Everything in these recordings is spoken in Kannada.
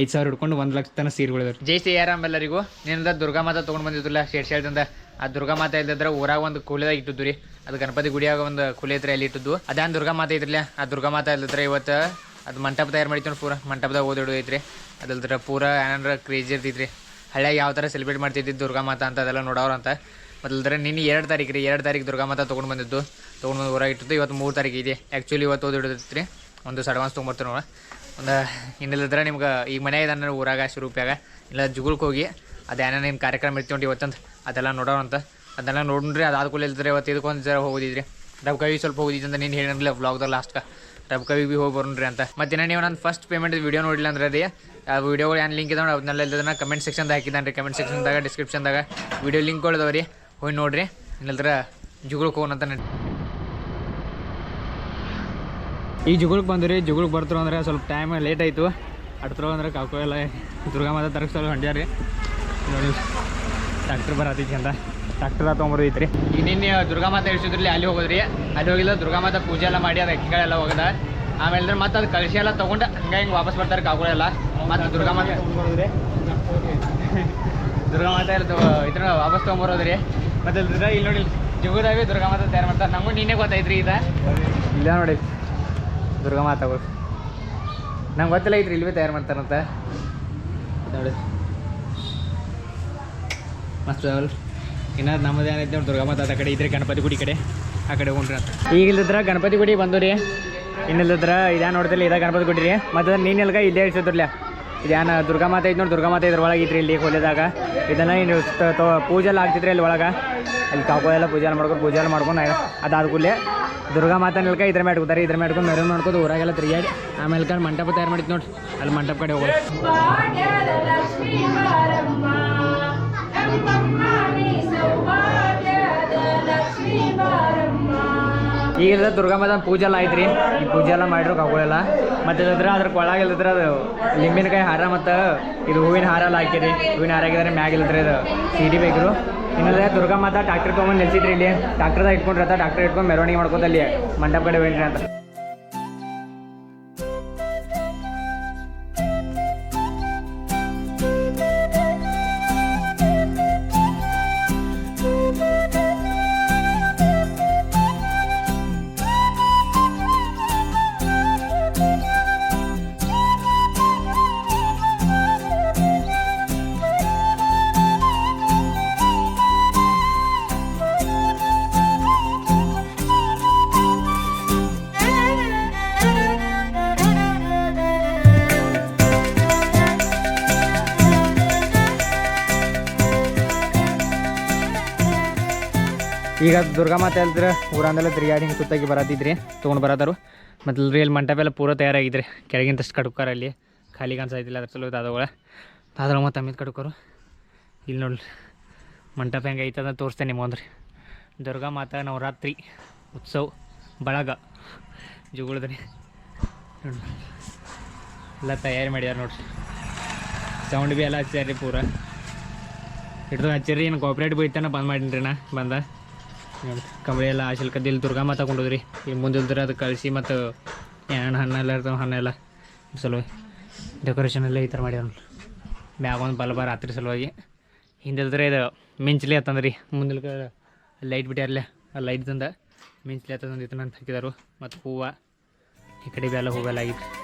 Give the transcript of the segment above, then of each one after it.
ಐದು ಸಾವಿರ ಹಿಡ್ಕೊಂಡು ಒಂದು ಲಕ್ಷ ತನಕ ಸೀರೆಗಳಿದ್ರು ಜೈ ಸಿ ಆರಾಮ್ ಎಲ್ಲರಿಗೂ. ನಿನ್ನಿಂದ ದುರ್ಗಾ ಮಾತಾ ತೊಗೊಂಡು ಬಂದಿದ್ದಿಲ್ಲ ಶೇಡ್ ಶೇಡ್ದಿಂದ ಆ ದುರ್ಗಾ ಮಾತಾ ಇಲ್ದಿದ್ರೆ ಊರಾಗ ಒಂದು ಕೂಲಿದಾಗ ಇಟ್ಟಿದ್ದು ರೀ ಅದು ಗಣಪತಿ ಗುಡಿಯಾಗ ಒಂದು ಕೂಲಿ ಐತ್ರಿ ಅಲ್ಲಿ ಇಟ್ಟಿದ್ದು. ಅದಾನ್ ದುರ್ಗಾ ಮಾತಾ ಇದ್ರಲ್ಲ, ಆ ದುರ್ಗಾ ಮಾತಾ ಇಲ್ದಿದ್ರೆ ಇವತ್ತು ಅದು ಮಂಟಪ ತಯಾರು ಮಾಡಿತ್ತು ಪೂರ. ಮಂಟಪದಾಗ ಓದಿಡೋದು ಐತ್ರಿ ಅದಲ್ದ್ರ ಪೂರ ಏನಾರ ಕ್ರೇಜ್ ಇರ್ತೈತ್ರಿ. ಹಳ್ಳಿಯಾಗ ಯಾವ ಥರ ಸೆಲೆಬ್ರೇಟ್ ಮಾಡ್ತಿದ್ದು ದುರ್ಗಾ ಮಾತಾ ಅಂತ ಅದೆಲ್ಲ ನೋಡೋರು ಅಂತ. ಮೊದಲ್ದ್ರೆ ನಿನ್ನೆ ಎರಡು ತಾರೀಕು ರೀ ಎರಡು ತಾರೀಕು ದುರ್ಗಾ ಮಾತಾ ತೊಗೊಂಡು ಬಂದಿದ್ದು ತೊಗೊಂಡು ಬಂದು ಊರಾಗ ಇಟ್ಟಿದ್ದು, ಇವತ್ತು ಮೂರು ತಾರೀಕು ಇದೆ. ಆ್ಯಕ್ಚುಲಿ ಇವತ್ತು ಓದಿಡೋದೈತಿ ರೀ ಒಂದು ಅಡ್ವಾನ್ಸ್ ತೊಗೊಂಬರ್ತೀವಿ ನಾವು ಒಂದು ಇನ್ನಿಲ್ಲದ್ರೆ ನಿಮ್ಗೆ ಈಗ ಮನೆ ಇದನ್ನ ಊರಾಗ ಶುರುಪ್ಯಾಗ ಇಲ್ಲ ಜುಗುಳ್ಗೆ ಹೋಗಿ ಅದೇನೋ ನಿಮ್ಮ ಕಾರ್ಯಕ್ರಮ ಇರ್ತೀವಿ ಇವತ್ತಂತ ಅದೆಲ್ಲ ನೋಡೋಣ ಅಂತ ಅದೆಲ್ಲ ನೋಡ್ರಿ ಅದಾದ ಕೂಡಲೇ ಇಲ್ದ್ರೆ ಇವತ್ತು ಇದಕ್ಕೊಂದು ಜರ ಹೋಗಿದ್ರಿ ರಬ್ ಕವಿ ಸ್ವಲ್ಪ ಹೋಗಿದ್ದೆ ಅಂತ ನೀನು ಹೇಳಿರಲಿಲ್ಲ ವ್ಲಾಗ್ದಾಗ ಲಾಸ್ಟ್ಗೆ ರಬ್ ಕವಿ ಭೀ ಹೋಗಿ ಬರೋಣ್ರಿ ಅಂತ. ಮತ್ತೆ ನೀವು ನನ್ನ ಫಸ್ಟ್ ಪೇಮೆಂಟ್ ವೀಡಿಯೋ ನೋಡಿಲ್ಲ ಅಂದ್ರೆ ಅದೇ, ಆ ವಿಡಿಯೋಗಳು ಏನು ಲಿಂಕ್ ಇದಾವೆ ಅದನ್ನೆಲ್ಲ ಇಲ್ಲದನ್ನ ಕಮೆಂಟ್ ಸೆಕ್ಷನ್ದಾಗ ಹಾಕಿದ್ದಾನೆ ರೀ ಕಮೆಂಟ್ ಸೆಕ್ಷನ್ದಾಗ ಡಿಸ್ಕ್ರಿಪ್ಷನ್ದಾಗ ವೀಡಿಯೋ ಲಿಂಕ್ಗಳು ಇದಾವೆ ರೀ. ಹೋಗಿ ನೋಡಿರಿ. ಇಲ್ಲದ್ರೆ ಜುಗುಳ್ಗೆ ಹೋಗೋಣ ಅಂತ ಈಗ ಜುಗುಳ್ಗೆ ಬಂದ್ರಿ, ಜುಗುಳ್ಗೆ ಬರ್ತಾರೆ ಅಂದ್ರೆ ಸ್ವಲ್ಪ ಟೈಮ್ ಲೇಟ್ ಆಯಿತು. ಅಡ್ತರ ಅಂದ್ರೆ ಕಾಕು ಎಲ್ಲ ದುರ್ಗಾ ಮಾತಾ ತರಕ್ಕೆ ಹಂಡ್ಯಾರಿ ನೋಡಿ ಟ್ಯಾಕ್ಟ್ರ್ ಬರತೈತಿ ಚಂದ ಟ್ಯಾಕ್ಟರ್ ತೊಗೊಂಬರ್ದೈತ್ರಿ ಈಗ ನಿನ್ನೆ ದುರ್ಗಾ ಮಾತಾ ಇಳಿಸಿದ್ರಲ್ಲಿ ಅಲ್ಲಿ ಹೋಗೋದ್ರಿ. ಅಲ್ಲಿ ಹೋಗಿಲ್ಲ, ದುರ್ಗಾ ಮಾತಾ ಪೂಜೆ ಎಲ್ಲ ಮಾಡಿ ಅದು ಅಕ್ಕಿಗಳೆಲ್ಲ ಹೋಗದ. ಆಮೇಲೆ ಮತ್ತೆ ಅದು ಕಳಿಸಿ ಎಲ್ಲ ತೊಗೊಂಡು ಹಂಗೆ ಹಿಂಗೆ ವಾಪಸ್ ಬರ್ತಾರೆ ಕಾಕೋಳೆಲ್ಲ ಮತ್ತೆ ದುರ್ಗಾ ಮಾತಾ ತೊಗೊಂಡ್ಬರೋದ್ರಿ ದುರ್ಗಾ ಮಾತಾ ಇದ್ರ ವಾಪಸ್ ತೊಗೊಂಬರೋದ್ರಿ. ಮತ್ತೆ ಇಲ್ಲಿ ನೋಡಿ ಜುಗುದಾವಿ ದುರ್ಗಾ ಮಾತಾ ತಯಾರು ಮಾಡ್ತಾರೆ. ನಮಗೂ ನೀನೇ ರೀ ಇದ. ಇಲ್ಲ ನೋಡಿ. ದುರ್ಗಾ ಮಾತಾಗಳು ನಂಗೆ ಗೊತ್ತಿಲ್ಲ ಐತ್ರಿ ಇಲ್ವೇ ತಯಾರು ಮಾಡ್ತಾರಂತ. ನೋಡಿ. ಮಸ್ತ್ ಅದಾವಲ್ಲ. ಇನ್ನು ನಮ್ಮದು ಏನೈತೆ ನೋಡಿ ದುರ್ಗಾ ಮಾತಾ ಆ ಕಡೆ ಇದ್ರೆ ಗಣಪತಿ ಗುಡಿ ಕಡೆ ಆ ಕಡೆ ಹೋಗ್ರಿ ಅಂತ. ಈಗ ಇಲ್ದಿದ್ರ ಗಣಪತಿ ಗುಡಿ ಬಂದು ರೀ. ಇನ್ನಿಲ್ಲದ್ರ ಇದೇ ನೋಡ್ತಿಲ್ಲ ಇದ ಗಣಪತಿ ಗುಡಿ ರೀ. ಮತ್ತು ನೀನು ಎಲ್ಗ ಇಲ್ಲೇ ಇಡ್ಸಿದ್ರಲ್ಲ ಇದೇನು ದುರ್ಗಾ ಮಾತೆ ಐತೆ ನೋಡಿ, ದುರ್ಗಾ ಮಾತೆ ಇದ್ರ ಇಲ್ಲಿ ಹೊಲಿದಾಗ. ಇದನ್ನು ಪೂಜೆ ಎಲ್ಲ ಆಗ್ತಿದ್ರಿ ಇಲ್ಲಿ ಒಳಗೆ? ಅಲ್ಲಿ ಕಾಕೋ ಎಲ್ಲ ಪೂಜೆ ಮಾಡ್ಕೊಂಡು ಪೂಜೆ ಮಾಡ್ಕೊಂಡು ಅದಾದ ಕೂಡಲೇ ದುರ್ಗಾ ಮಾತಾ ನಿಲ್ಕ ಇದ್ರ ಮಾಡ್ಕೋತಾರೆ ಇದ್ರ ಮಾಡ್ಕೊಂಡು ಮೆರವಣಿಗೆ ಮಾಡ್ಕೊಂಡು ಊರಾಗೆಲ್ಲ ತಿರುಗಾಡಿ ಆಮೇಲೆ ಕಂಡು ಮಂಟಪ ತಯಾರು ಮಾಡಿದ್ ನೋಡಿ, ಅಲ್ಲಿ ಮಂಟಪ ಕಡೆ ಹೋಗೋದು. ಈಗ ದುರ್ಗಾ ಮಾತಾ ಪೂಜೆ ಎಲ್ಲ ಆಯ್ತು ರೀ ಈ ಪೂಜೆ ಎಲ್ಲ ಮಾಡಿರೋ ಕಾಕುಳೆಲ್ಲ. ಮತ್ತೆ ಇಲ್ಲದ್ರೆ ಅದ್ರ ಕೊಳಗೆ ಇಲ್ಲದ್ರ ಅದು ಲಿಂಬಿನಕಾಯಿ ಹಾರ ಮತ್ತು ಇದು ಹೂವಿನ ಹಾರ ಎಲ್ಲ ಹಾಕಿರಿ. ಹೂವಿನ ಹಾರ ಹಾಕಿದ್ರೆ ಮ್ಯಾಗ ಇಲ್ಲದ್ರೆ ಇದು ಸೀಡಿ ಬೇಕು ಇನ್ನೊಂದ್ರೆ ದುರ್ಗಾ ಮಾತಾ ಟ್ಯಾಕ್ಟರ್ ತೊಗೊಂಡು ನಿಲ್ಸಿದ್ರಿ ಇಲ್ಲಿ. ಟ್ಯಾಕ್ಟರ್ದಾಗ ಇಟ್ಕೊಂಡಿರ್ತಾರೆ ಟ್ಯಾಕ್ಟರ್ ಇಟ್ಕೊಂಡು ಮೆರವಣಿಗೆ ಮಾಡ್ಕೊಂಡು ಇಲ್ಲಿ ಮಂಟಪ ಕಡೆ ಅಂತ. ಈಗ ದುರ್ಗಾ ಮಾತೆ ಅಲ್ದ್ರೆ ಊರಂದೆಲ್ಲ ತಿರುಗಾಡಿ ಹಿಂಗೆ ಸುತ್ತಾಗಿ ಬರೋದಿದ್ರಿ, ತೊಗೊಂಡು ಬರತ್ತಾರು ಮತ್ತು ಇಲ್ಲಿ ಮಂಟಪ ಎಲ್ಲ ಪೂರ ತಯಾರಾಗಿದ್ರಿ. ಕೆಳಗಿಂತಷ್ಟು ಕಡ್ಕೋರ ಅಲ್ಲಿ. ಖಾಲಿ ಕಾಣಿಸ್ತಿಲ್ಲ ಅದ್ರ ಚಲೋ ಅದಾವಳ ಅದ್ರ ಮತ್ತೆ ಅಮ್ಮಿದ ಕಡ್ಕೋರು. ಇಲ್ಲಿ ನೋಡ್ರಿ, ಮಂಟಪ ಹೆಂಗೆ ಐತದ ತೋರಿಸ್ತೇನೆ ನಿಮ್ಮಂದ್ರಿ ದುರ್ಗಾ ಮಾತಾ ನವರಾತ್ರಿ ಉತ್ಸವ ಬಳಗ. ಜುಗುಳದ್ರಿ. ಎಲ್ಲ ತಯಾರಿ ಮಾಡ್ಯಾರ ನೋಡ್ರಿ. ಸೌಂಡ್ ಭೀ ಎಲ್ಲ ಹಚ್ಚಾರ ಪೂರ. ಹಿಡ್ದು ಹಚ್ಚಿರಿ ಏನು ಕೋಪ್ರೇಟ್ ಬೈತಾನ ಬಂದ್ ಮಾಡಿನ್ರಿ ನಾ, ಬಂದ. ಕಂಬಳಿ ಎಲ್ಲ ಆಶಿಲ್ಕದ್ದು ಇಲ್ಲಿ ದುರ್ಗಾ ಮಾತಾ ಕೊಂಡೋದ್ರಿ ಇಲ್ಲಿ ಮುಂದಿಲ್ದ್ರೆ ಅದು ಕಳಿಸಿ ಮತ್ತು ಹಣ್ಣು ಹಣ್ಣೆಲ್ಲ ಇರ್ತಾವೆ ಎಲ್ಲ. ಸಲುವಾಗಿ ಡೆಕೋರೇಷನ್ ಎಲ್ಲ ಈ ಥರ ಮಾಡ್ಯಾರ ಮ್ಯಾಗ ಒಂದು ಬಲ್ಬ ರಾತ್ರಿ ಸಲುವಾಗಿ. ಹಿಂದಿಲ್ದ್ರೆ ಇದು ಮಿಂಚ್ಲಿ ಆತಂದ್ರಿ ಮುಂದಿಲ್ಕ ಲೈಟ್ ಬಿಟ್ಟಾರಲ್ಲೇ ಆ ಲೈಟ್ ತಂದ ಮಿಂಚ್ಲಿ ಆತಂದಿತ್ತು ಅಂತ ಹಾಕಿದಾರು. ಮತ್ತು ಹೂವು. ಈ ಕಡೆ ಬೆಲ್ಲ ಎಲ್ಲ ಹೂವೆಲ್ಲ ಆಗಿತ್ತು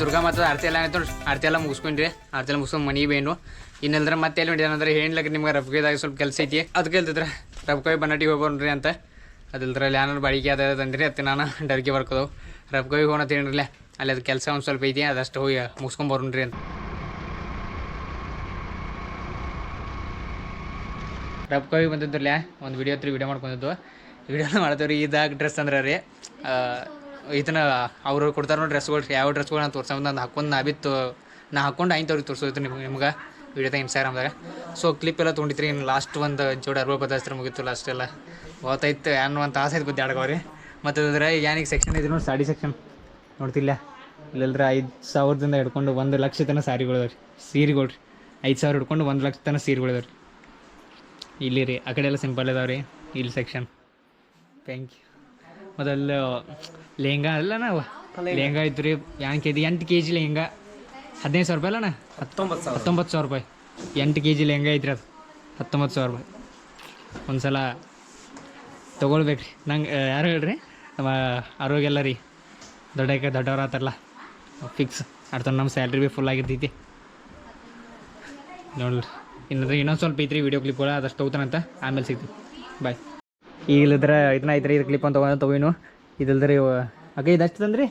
ದುರ್ಗಾ ಮಾತದ ಆರತಿ ಎಲ್ಲ ಆಯ್ತು ಆರತಿ ಎಲ್ಲ ಮುಗಿಸ್ಕೊಂಡ್ರಿ. ಆರತಿ ಎಲ್ಲ ಮುಗಿಸ್ಕೊಂಡು ಮನೆ ಬೇನು ಇನ್ನೆಲ್ದ್ರ ಮತ್ತೆ ಎಲ್ಲಿ ಮಾಡಿದಾನಂದ್ರೆ ಅಂದ್ರೆ ಹೇಳಕ್ಕೆ ನಿಮ್ಗೆ ರಬ್ಕೈದಾಗ ಸ್ವಲ್ಪ ಕೆಲಸ ಐತಿ. ಅದಕ್ಕೆ ಹೇಳ್ತಿದ್ರೆ ರಬ್ಕಾಯಿ ಬನ್ನಟಿಗೆ ಹೋಗೋಣ್ರಿ ಅಂತ. ಅದಿಲ್ದ್ರಲ್ಲಿ ಏನಾರು ಬಾಡಿಗೆ ಅದ ತಂದ್ರಿ ಅತ್ತೆ ನಾನು ಡರ್ಗೆ ಬರ್ಕೋದವು. ರಬ್ಕಾಯಿ ಹೋಗೋಣ ತಿನ್ರಲ್ಲ ಅಲ್ಲಿ ಅದು ಕೆಲಸ ಒಂದು ಸ್ವಲ್ಪ ಐತಿ, ಅದಷ್ಟು ಹೋಗಿ ಮುಗಿಸ್ಕೊಂಡ್ ಅಂತ. ರಬ್ಕಾಯಿ ಬಂದಿದ್ರಲ್ಲ, ಒಂದು ವಿಡಿಯೋ ಹತ್ರ ವಿಡಿಯೋ ಮಾಡ್ಕೊಂಡಿದ್ದು ವಿಡಿಯೋನ ಮಾಡ್ತೇವ್ರಿ, ಇದಾಗ ಡ್ರೆಸ್ ಅಂದ್ರೆ ರೀ ಇದನ್ನ ಅವ್ರು ಕೊಡ್ತಾರೆ ನೋಡಿ ಡ್ರೆಸ್ಗಳು ಯಾವ ಡ್ರೆಸ್ಗಳು ನಾನು ತೋರ್ಸಂಬ ನಾನು ಹಾಕೊಂಡು ನಾ ಬಿತ್ತು. ನಾ ಹಾಕೊಂಡು ಆಯ್ತು ಅವ್ರಿಗೆ ತೋರಿಸೋದು ನಿಮ್ಗೆ ನಿಮ್ಗೆ ವಿಡಿಯೋದಾಗ ಇನ್ಸ್ಟಾಗ್ರಾಮ್ದಾಗ ಸೊ ಕ್ಲಿಪ್ ಎಲ್ಲ ತೊಗೊಂಡಿತ್ರಿ ಇನ್ನು ಲಾಸ್ಟ್ ಒಂದು ಜೋಡಿ ಅರ್ವ ಪದಾರ್ಥ ಮುಗಿತು ಲಾಸ್ಟ್ ಎಲ್ಲ. ಗೊತ್ತಾಯ್ತು ಏನು ಒಂದು ತಾಸು ಆಯ್ತು ರೀ ಮತ್ತು ಅದ್ರ ಏನಿಗೆ ಸೆಕ್ಷನ್ ಇದ್ರು ನೋಡಿ ಸಾಡಿ ಸೆಕ್ಷನ್ ನೋಡ್ತಿಲ್ಲ? ಇಲ್ಲಲ್ರ ಐದು ಸಾವಿರದಿಂದ ಹಿಡ್ಕೊಂಡು ಒಂದು ಲಕ್ಷ ತನಕ ಸಾರಿಗಳು ರೀ. ಐದು ಸಾವಿರ ಹಿಡ್ಕೊಂಡು ಒಂದು ಲಕ್ಷ ತನಕ ಸೀರೆಗಳು ಅದಾವ್ರಿ. ಇಲ್ಲಿ ರೀ ಆ ಕಡೆ ಎಲ್ಲ ಸಿಂಪಲ್ ಇದಾವೆ ರೀ ಇಲ್ಲಿ ಸೆಕ್ಷನ್ ಥ್ಯಾಂಕ್ ಯು ಅಲ್ಲಿ ಲೆಹಂಗಾ ಅಲ್ಲ ನಾವು ಲೆಹಂಗಾ ಇತ್ತು ರೀ ಯಾಂಗ್ ಕೆ ಜಿ ಎಂಟು ಕೆ ಜಿ ಲೆಹಂಗಾ. ಹದಿನೈದು ಸಾವಿರ ರೂಪಾಯಿ ಅಲ್ಲಣ್ಣ ಹತ್ತೊಂಬತ್ತು ಸಾವಿರ. ಹತ್ತೊಂಬತ್ತು ಸಾವಿರ ರೂಪಾಯಿ. ಎಂಟು ಕೆ ಜಿ ಲೆಹಂಗಾ ಐತ್ರಿ ಅದು. ಹತ್ತೊಂಬತ್ತು ಸಾವಿರ ರೂಪಾಯಿ. ಒಂದು ಸಲ ತೊಗೊಳ್ಬೇಕ್ರಿ. ನಂಗೆ ಯಾರು ಹೇಳ್ರಿ? ನಮ್ಮ ಆರೋಗ್ಯ ಎಲ್ಲ ರೀ. ದೊಡ್ಡಕ್ಕೆ ದೊಡ್ಡವ್ರು ಆತಾರಲ್ಲ. ಫಿಕ್ಸ್ ಅರ್ಥ ನಮ್ಮ ಸ್ಯಾಲ್ರಿ ಭೀ ಫುಲ್ ಆಗಿರ್ತೈತಿ. ನೋಡ್ರಿ. ಇನ್ನೊಂದು ಇನ್ನೊಂದು ಸ್ವಲ್ಪ ಐತ್ರಿ ವೀಡಿಯೋ ಕ್ಲಿಪ್ಗಳ ಅದಷ್ಟು ತಗೋತಾನಂತ ಆಮೇಲೆ ಸಿಗ್ತೀವಿ ಬಾಯ್ ಈಗಲಿದ್ರ ಇದನ್ನ ಐತ್ರಿ ಇದು ಕ್ಲಿಪ್ ಅಂತ ತೊಗೊಂಡು ತೊಗೊಯಿನು. ಇದಿಲ್ದ್ರಿ ಅಕ್ಕ ಇದು ಎಷ್ಟು ತಂದ್ರಿ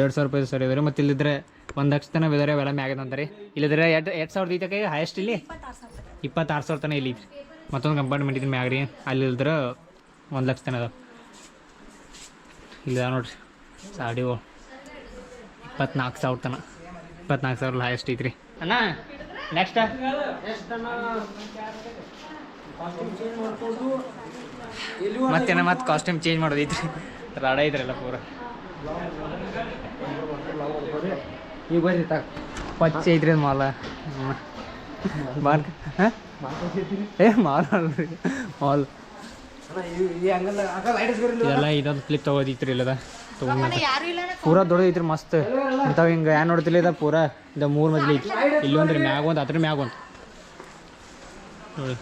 ಎರಡು ಸಾವಿರ. ರೂಪಾಯಿ ಸರಿ ಇದ್ರಿ ಮತ್ತು ಇಲ್ಲಿದ್ರೆ ಒಂದು ಲಕ್ಷ ತನಕ ಇದಾರೆ ಅವೆಲ್ಲ ಮ್ಯಾಗ ಅಂತಾರೆ ಇಲ್ಲಿದ್ರೆ ಎರಡು ಎರಡು ಸಾವಿರದ ಐತಕ್ಕೆ ಹೈಯೆಸ್ಟ್ ಇಲ್ಲಿ? ಇಪ್ಪತ್ತಾರು ಸಾವಿರ ತನಕ. ಇಲ್ಲಿ. ಮತ್ತೊಂದು ಕಂಪಾರ್ಟ್ಮೆಂಟ್ ಇದ್ರೆ ಮ್ಯಾಗ್ರಿ. ಅಲ್ಲಿ ಇಲ್ದ್ರೆ ಒಂದು ಲಕ್ಷ ತನಕ ಅದಾವ ಇಲ್ಲ ನೋಡ್ರಿ ಓ ಇಪ್ಪತ್ನಾಲ್ಕು ಸಾವಿರ ತನ. ಇಪ್ಪತ್ನಾಲ್ಕು ಸಾವಿರ ಹೈಯೆಸ್ಟ್ ಐತ್ರಿ. ಅಣ್ಣ ನೆಕ್ಸ್ಟ್ ಮತ್ತೇನ ಮತ್ತೆ ಕಾಸ್ಟ್ಯೂಮ್ ಚೇಂಜ್ ಮಾಡೋದೈತ್ರಿ ರಾಡ ಇದ್ರಲ್ಲ ಪೂರ. ಈಗ ಬರ್ರಿ ತಾಕ ಪಚ್ಚೆ ಐತ್ರಿ ಅದು ಮಾಲ ಮಾಲ್ ಏ, ಮಾಲ್ ಮಾಲ್. ಎಲ್ಲ ಇದೊಂದು ಕ್ಲಿಪ್ ತಗೋದಿತ್ರಿ ಇಲ್ಲದ? ಪೂರ ದೊಡ್ಡದೈತ್ರಿ ಮಸ್ತ್. ಇಂಥವು ಹಿಂಗೆ ಏನು ನೋಡ್ತಿಲ್ಲ ಇದ ಪೂರ? ಇದ ಮೂರು ಮಜ್ಲಿ ಐತಿ. ಇಲ್ಲೊಂದ್ರಿ ಮ್ಯಾಗ ಒಂದು, ಅದ್ರ ಮ್ಯಾಗ ಒಂದು. ನೋಡಿ.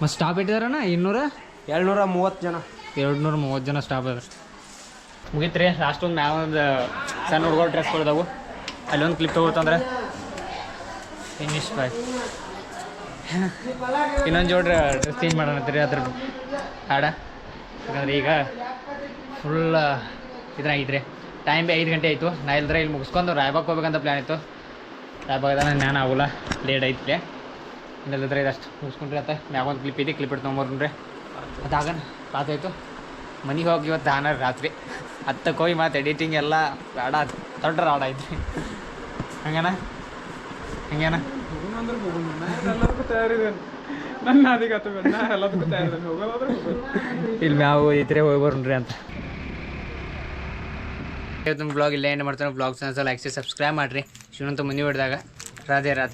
ಮತ್ತು ಸ್ಟಾಪ್ ಇಟ್ಟಿದಾರಣ್ಣ? ಇನ್ನೂರ? ಎರಡ್ನೂರ ಮೂವತ್ತು ಜನ. ಎರಡು ನೂರ ಮೂವತ್ತು ಜನ ಸ್ಟಾಪ್ ಅದ ಮುಗೀತು ರೀ ಲಾಸ್ಟ್ ಒಂದು ನಾವು ಒಂದು ಸಣ್ಣ ಹುಡುಗರು ಡ್ರೆಸ್ ಕೊಡ್ದವು. ಅಲ್ಲೊಂದು ಕ್ಲಿಪ್ ತಗೋತಂದ್ರೆ ಫಿನಿಶ್ ಬಾಯ್ ಇನ್ನೊಂದು ಜೋಡ್ರಿ ಡ್ರೆಸ್ ಚೇಂಜ್ ಮಾಡೋಣತ್ರಿ ಅದ್ರ ಹಾಡ. ಯಾಕಂದ್ರೆ ಈಗ ಫುಲ್ ಇದ್ರಾಗಿದ್ರಿ. ಟೈಮ್ ಬಿ ಐದು ಗಂಟೆ ಆಯಿತು. ನಾ ಇಲ್ದ್ರೆ ಇಲ್ಲಿ ಮುಗಿಸ್ಕೊಂಡು ರಾಯ್ಬಾಗ್ ಹೋಗ್ಬೇಕಂತ ಪ್ಲ್ಯಾನ್ ಇತ್ತು. ರಾಯ್ಬಾಗ್ದಾಗ ನಾನು ಆಗೋಲ್ಲ. ಲೇಟ್ ಐತ್ರಿ ಇನ್ನೆಲ್ಲದ್ರೆ ಇದಷ್ಟು ಮುಗಿಸ್ಕೊಂಡ್ರಿ ಆತ. ಮ್ಯಾಗ ಒಂದು ಕ್ಲಿಪ್ ಇದೆ ಕ್ಲಿಪ್ ಇಟ್ಕೊಂಬರ್ರಿ ಅದಾಗ ರಾತಾಯ್ತು ಮನೆಗೆ ಹೋಗಿ ಇವತ್ತು ದಾನ ರಾತ್ರಿ. ಹತ್ತಕ್ಕೆ ಹೋಗಿ ಮತ್ತು ಎಡಿಟಿಂಗ್ ಎಲ್ಲ ರಾಡ ದೊಡ್ಡ ರಾಡ ಐತ್ರಿ. ಹಂಗನ? ಹಂಗೇನ? ಇಲ್ಲಿ ಮ್ಯಾವು ಇದ್ರೆ ಹೋಗಿ ಬರ್ರಿ ಅಂತ. ಬ್ಲಾಗ್ ಇಲ್ಲ ಏನು ಮಾಡ್ತಾನೆ ಬ್ಲಾಗ್ಸ್ ಅನ್ಸಲ್ಲ ಲೈಕ್ ಸಬ್ಸ್ಕ್ರೈಬ್ ಮಾಡಿರಿ. ಶಿವನಂತ ಮುಂದೆ ಹೊಡೆದಾಗ. ರಾಧೆ ರಾಧೆ.